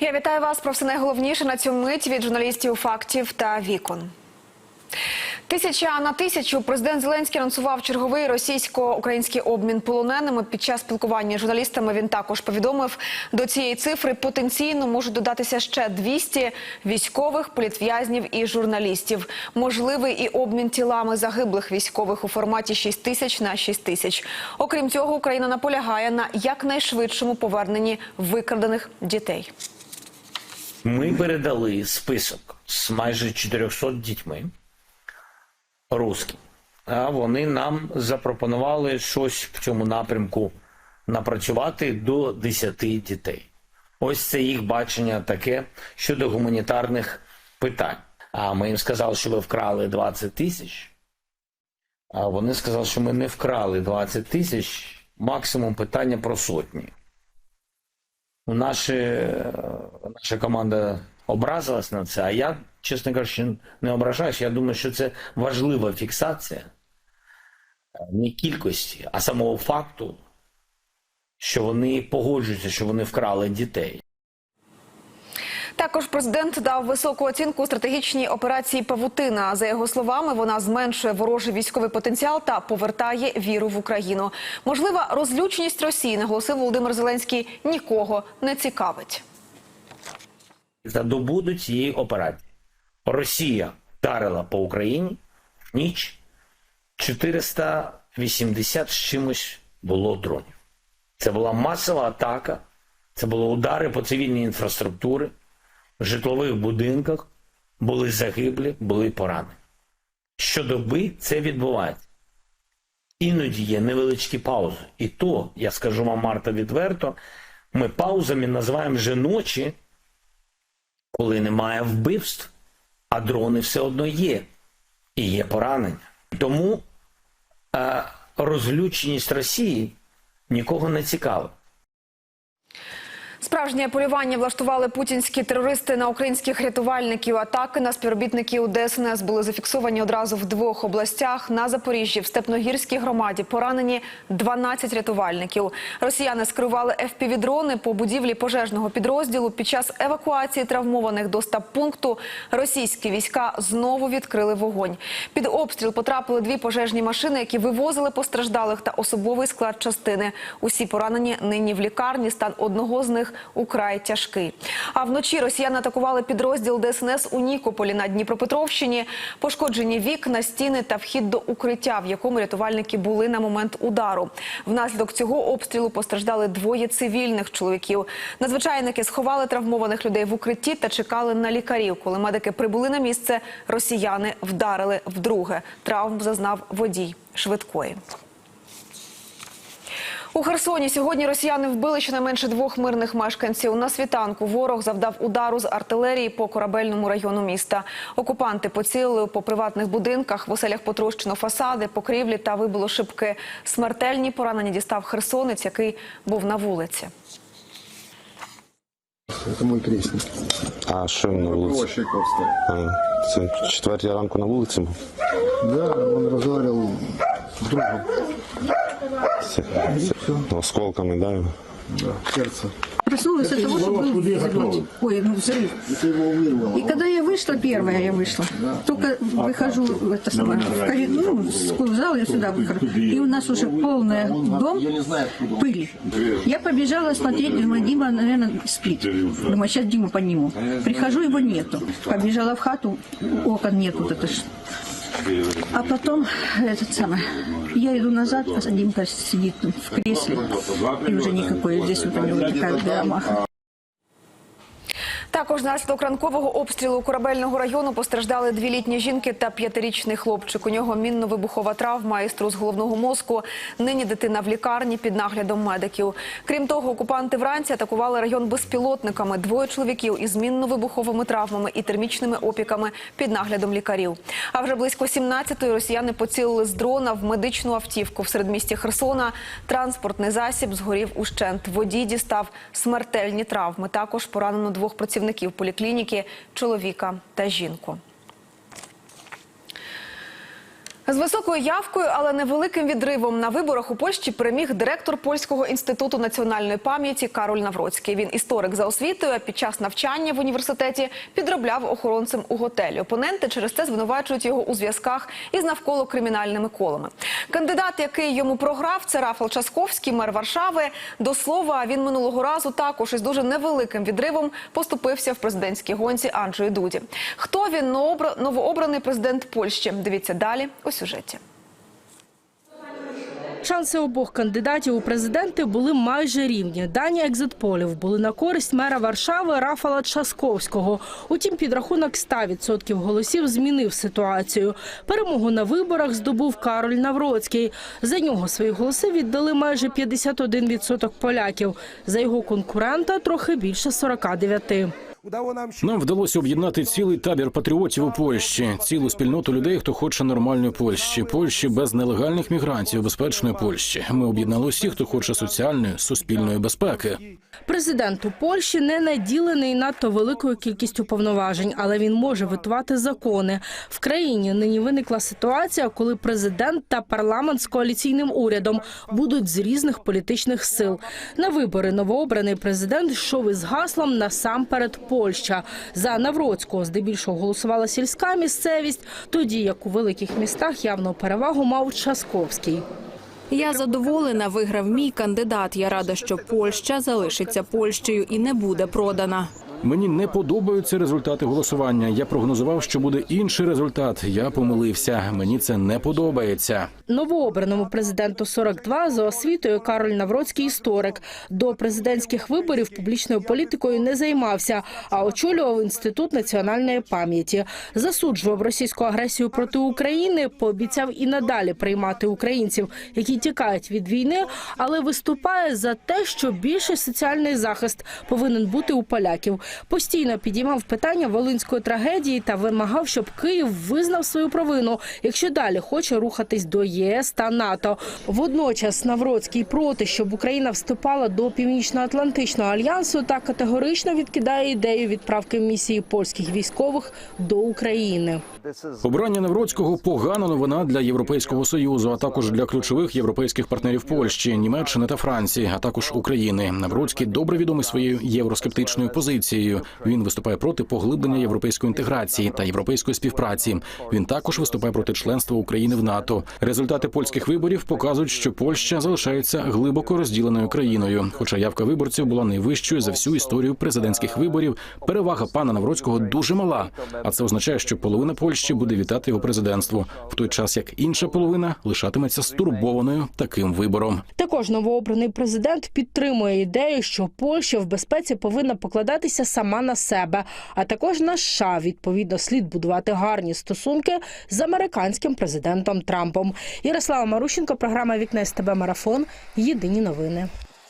Я вітаю вас про все найголовніше на цю мить від журналістів фактів та вікон. Тисяча на тисячу президент Зеленський анонсував черговий російсько-український обмін полоненими. Під час спілкування з журналістами він також повідомив, до цієї цифри потенційно можуть додатися ще 200 військових, політв'язнів і журналістів. Можливий і обмін тілами загиблих військових у форматі 6 тисяч на 6 тисяч. Окрім цього, Україна наполягає на якнайшвидшому поверненні викрадених дітей. Ми передали список з майже 400 дітьми русським. А вони нам запропонували щось в цьому напрямку напрацювати до 10 дітей. Ось це їх бачення таке щодо гуманітарних питань. А ми їм сказали, що ви вкрали 20 тисяч. А вони сказали, що ми не вкрали 20 тисяч, максимум питання про сотні. Наші, наша команда образилась на це, а я, чесно кажучи, не ображаюсь. Я думаю, що це важлива фіксація не кількості, а самого факту, що вони погоджуються, що вони вкрали дітей. Також президент дав високу оцінку стратегічній операції Павутина. За його словами, вона зменшує ворожий військовий потенціал та повертає віру в Україну. Можлива розлюченість Росії, наголосив Володимир Зеленський, нікого не цікавить. За добу до цієї операції Росія вдарила по Україні ніч 480 з чимось було дронів. Це була масова атака, це були удари по цивільній інфраструктурі, житлових будинках були загиблі, були поранені. Щодоби це відбувається. Іноді є невеличкі паузи. І то, я скажу вам, Марта, відверто, ми паузами називаємо вже ночі, коли немає вбивств, а дрони все одно є. І є поранення. Тому е, розлюченість Росії нікого не цікавить. Справжнє полювання влаштували путінські терористи на українських рятувальників. Атаки на співробітників ДСНС були зафіксовані одразу в двох областях. На Запоріжжі в Степногірській громаді поранені 12 рятувальників. Росіяни скерували FPV-дрони по будівлі пожежного підрозділу. Під час евакуації травмованих до стаб-пункту російські війська знову відкрили вогонь. Під обстріл потрапили дві пожежні машини, які вивозили постраждалих та особовий склад частини. Усі поранені нині в лікарні. Стан одного з них украй тяжкий. А вночі росіяни атакували підрозділ ДСНС у Нікополі на Дніпропетровщині. Пошкоджені вікна, стіни та вхід до укриття, в якому рятувальники були на момент удару. Внаслідок цього обстрілу постраждали двоє цивільних чоловіків. Надзвичайники сховали травмованих людей в укритті та чекали на лікарів. Коли медики прибули на місце, росіяни вдарили вдруге. Травм зазнав водій швидкої. У Херсоні сьогодні росіяни вбили щонайменше двох мирних мешканців. На світанку ворог завдав удару з артилерії по корабельному району міста. Окупанти поцілили по приватних будинках, в оселях потрощено фасади, покрівлі та вибило шибки. Смертельні поранення дістав херсонець, який був на вулиці. Це мій крісник. А що він на вулиці? А, це четвертій ранку на вулиці був? Да, він розговорив з другом. Осколками, да? Да, серце. Проснулась от того, что был взрыв. Ой, ну взрыв. И когда я вышла, первая я вышла, только выхожу в это самое, в коридор, ну, в зал, я сюда выхожу, и у нас уже полный дом пыли. Я побежала смотреть, думаю, Дима, наверное, спит. Думаю, сейчас Диму подниму. Прихожу, его нету. Побежала в хату, окон нет, вот это ж. А потом этот самый, я иду назад, Димка сидит в кресле, и уже никакой, здесь вот у него такая драма. Також внаслідок ранкового обстрілу корабельного району постраждали дві літні жінки та п'ятирічний хлопчик. У нього мінно-вибухова травма і струс головного мозку. Нині дитина в лікарні під наглядом медиків. Крім того, окупанти вранці атакували район безпілотниками. Двоє чоловіків із мінно-вибуховими травмами і термічними опіками під наглядом лікарів. А вже близько 17-ї росіяни поцілили з дрона в медичну автівку в середмісті Херсона. Транспортний засіб згорів ущент. Водій дістав смертельні травми. Також поранено двох працівників поліклініки, чоловіка та жінку. З високою явкою, але невеликим відривом на виборах у Польщі переміг директор польського інституту національної пам'яті Кароль Навроцький. Він історик за освітою. а Під час навчання в університеті підробляв охоронцем у готелі. Опоненти через це звинувачують його у зв'язках із навколо кримінальними колами. Кандидат, який йому програв, це Рафал Часковський, мер Варшави. До слова, він минулого разу також із дуже невеликим відривом поступився в президентській гонці Анджею Дуді. Хто він новообра- новообраний президент Польщі? Дивіться далі у сюжеті. Шанси обох кандидатів у президенти були майже рівні. Дані екзитполів були на користь мера Варшави Рафала Часковського. Утім, підрахунок 100% голосів змінив ситуацію. Перемогу на виборах здобув Кароль Навроцький. За нього свої голоси віддали майже 51% поляків. За його конкурента трохи більше 49%. Нам вдалося об'єднати цілий табір патріотів у Польщі, цілу спільноту людей, хто хоче нормальної Польщі, Польщі без нелегальних мігрантів, безпечної Польщі. Ми об'єднали усіх, хто хоче соціальної суспільної безпеки. Президент у Польщі не наділений надто великою кількістю повноважень, але він може витувати закони. В країні нині виникла ситуація, коли президент та парламент з коаліційним урядом будуть з різних політичних сил. На вибори новообраний президент йшов із гаслом насамперед Польща. За Навроцького здебільшого голосувала сільська місцевість, тоді як у великих містах явну перевагу мав Часковський. Я задоволена, виграв мій кандидат. Я рада, що Польща залишиться Польщею і не буде продана. Мені не подобаються результати голосування. Я прогнозував, що буде інший результат. Я помилився. Мені це не подобається. Новообраному президенту 42 за освітою Кароль Навроцький історик. До президентських виборів публічною політикою не займався, а очолював інститут національної пам'яті. Засуджував російську агресію проти України. Пообіцяв і надалі приймати українців, які тікають від війни, але виступає за те, що більший соціальний захист повинен бути у поляків. Постійно підіймав питання волинської трагедії та вимагав, щоб Київ визнав свою провину, якщо далі хоче рухатись до ЄС та НАТО. Водночас Навроцький проти, щоб Україна вступала до Північно-Атлантичного альянсу та категорично відкидає ідею відправки місії польських військових до України. Обрання Навроцького погана новина для Європейського союзу, а також для ключових європейських партнерів Польщі, Німеччини та Франції, а також України. Навроцький добре відомий своєю євроскептичною позицією. Він виступає проти поглиблення європейської інтеграції та європейської співпраці. Він також виступає проти членства України в НАТО. Результати польських виборів показують, що Польща залишається глибоко розділеною країною. Хоча явка виборців була найвищою за всю історію президентських виборів. Перевага пана Навроцького дуже мала. А це означає, що половина Польщі буде вітати його президентство, в той час як інша половина лишатиметься стурбованою таким вибором. Також новообраний президент підтримує ідею, що Польща в безпеці повинна покладатися сама на себе, а також на США. Відповідно, слід будувати гарні стосунки з американським президентом Трампом. Ярослава Марущенко, програма Вікне СТБ Марафон. Єдині новини.